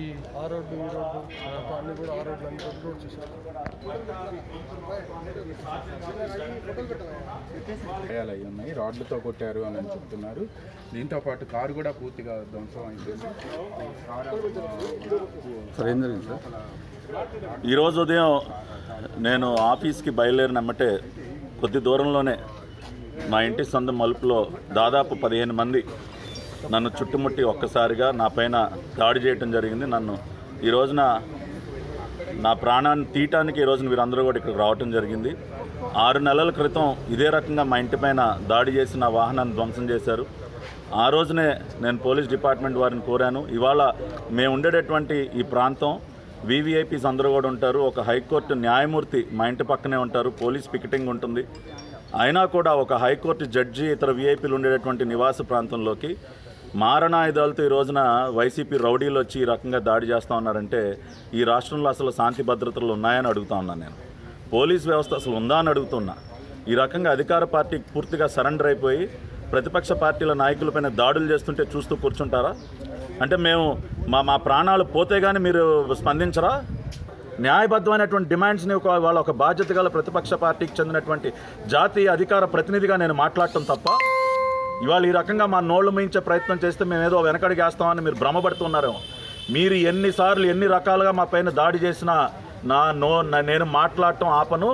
ఈ ఆ రోడ్డు ఈ రోడ్డు అన్ని కూడా ఆ రోడ్లు అన్ని రోడ్లు అయి ఉన్నాయి. రాడ్లతో కొట్టారు అని చెప్తున్నారు. దీంతో పాటు కారు కూడా పూర్తిగా ధ్వంసం అయిపోయింది. ఈరోజు ఉదయం నేను ఆఫీస్కి బయలుదేరినమ్మటే కొద్ది దూరంలోనే మా ఇంటి సందు మలుపులో దాదాపు పదిహేను మంది నన్ను చుట్టుముట్టి ఒక్కసారిగా నా పైన దాడి చేయటం జరిగింది. నన్ను ఈ రోజున నా ప్రాణాన్ని తీయటానికి ఈ రోజున వీరందరూ కూడా ఇక్కడికి రావటం జరిగింది. ఆరు నెలల క్రితం ఇదే రకంగా మా ఇంటి పైన దాడి చేసి నా వాహనాన్ని ధ్వంసం చేశారు. ఆ రోజునే నేను పోలీస్ డిపార్ట్మెంట్ వారిని కోరాను. ఇవాళ మేము ఉండేటటువంటి ఈ ప్రాంతం వీవీఐపీస్ అందరూ కూడా ఉంటారు. ఒక హైకోర్టు న్యాయమూర్తి మా ఇంటి పక్కనే ఉంటారు. పోలీస్ పికెటింగ్ ఉంటుంది. అయినా కూడా ఒక హైకోర్టు జడ్జి ఇతర వీఐపీలు ఉండేటటువంటి నివాస ప్రాంతంలోకి మారణాయుధాలతో ఈ రోజున వైసీపీ రౌడీలు వచ్చి ఈ రకంగా దాడి చేస్తూ ఉన్నారంటే ఈ రాష్ట్రంలో అసలు శాంతి భద్రతలు ఉన్నాయని అడుగుతా ఉన్నాను నేను. పోలీస్ వ్యవస్థ అసలు ఉందా అని అడుగుతున్నా. ఈ రకంగా అధికార పార్టీ పూర్తిగా సరెండర్ అయిపోయి ప్రతిపక్ష పార్టీల నాయకులపైన దాడులు చేస్తుంటే చూస్తూ కూర్చుంటారా? అంటే మేము మా మా ప్రాణాలు పోతే కానీ మీరు స్పందించరా? న్యాయబద్ధమైనటువంటి డిమాండ్స్ని ఒక వాళ్ళ ఒక బాధ్యత గల ప్రతిపక్ష పార్టీకి చెందినటువంటి జాతీయ అధికార ప్రతినిధిగా నేను మాట్లాడటం తప్ప ఇవాళ ఈ రకంగా మా నోళ్ళు మించే ప్రయత్నం చేస్తే మేము ఏదో వెనకడిగేస్తామని మీరు భ్రమపడుతున్నారేమో. మీరు ఎన్నిసార్లు ఎన్ని రకాలుగా మా పైన దాడి చేసినా నా నో నేను మాట్లాడటం ఆపను.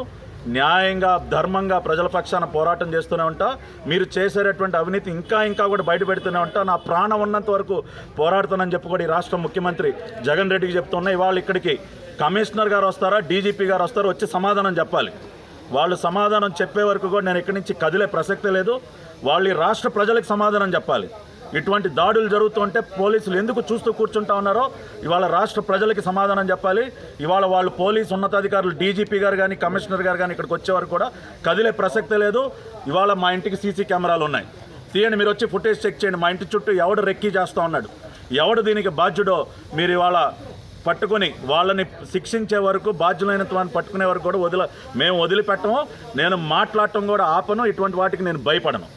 న్యాయంగా ధర్మంగా ప్రజల పక్షాన పోరాటం చేస్తూనే ఉంటా. మీరు చేసేటటువంటి అవినీతి ఇంకా ఇంకా కూడా బయట పెడుతూనే ఉంటా. నా ప్రాణం ఉన్నంత వరకు పోరాడుతానని చెప్పి కూడా ఈ రాష్ట్ర ముఖ్యమంత్రి జగన్ రెడ్డికి చెప్తున్నా. ఇవాళ ఇక్కడికి కమిషనర్ గారు వస్తారా డీజీపీ గారు వస్తారో వచ్చి సమాధానం చెప్పాలి. వాళ్ళు సమాధానం చెప్పే వరకు కూడా నేను ఇక్కడి నుంచి కదిలే ప్రసక్తి లేదు. వాళ్ళు ఈ రాష్ట్ర ప్రజలకు సమాధానం చెప్పాలి. ఇటువంటి దాడులు జరుగుతుంటే పోలీసులు ఎందుకు చూస్తూ కూర్చుంటా ఉన్నారో ఇవాళ రాష్ట్ర ప్రజలకి సమాధానం చెప్పాలి. ఇవాళ వాళ్ళు పోలీసు ఉన్నతాధికారులు డీజీపీ గారు కానీ కమిషనర్ గారు కానీ ఇక్కడికి వచ్చేవారు కూడా కదిలే ప్రసక్తే లేదు. ఇవాళ మా ఇంటికి సీసీ కెమెరాలు ఉన్నాయి. తీయండి మీరు వచ్చి ఫుటేజ్ చెక్ చేయండి. మా ఇంటి చుట్టూ ఎవడు రెక్కీ చేస్తూ ఉన్నాడు? ఎవడు దీనికి బాధ్యుడో మీరు ఇవాళ పట్టుకొని వాళ్ళని శిక్షించే వరకు బాధ్యులైన వాళ్ళని పట్టుకునే వరకు కూడా వదిల మేము వదిలిపెట్టము. నేను మాట్లాడటం కూడా ఆపను. ఇటువంటి వాటికి నేను భయపడను.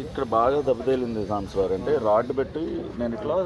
ఇక్కడ బాగా దెబ్బతేలింది సాంస్వార్ అంటే రాడ్ పెట్టి నేను ఇట్లా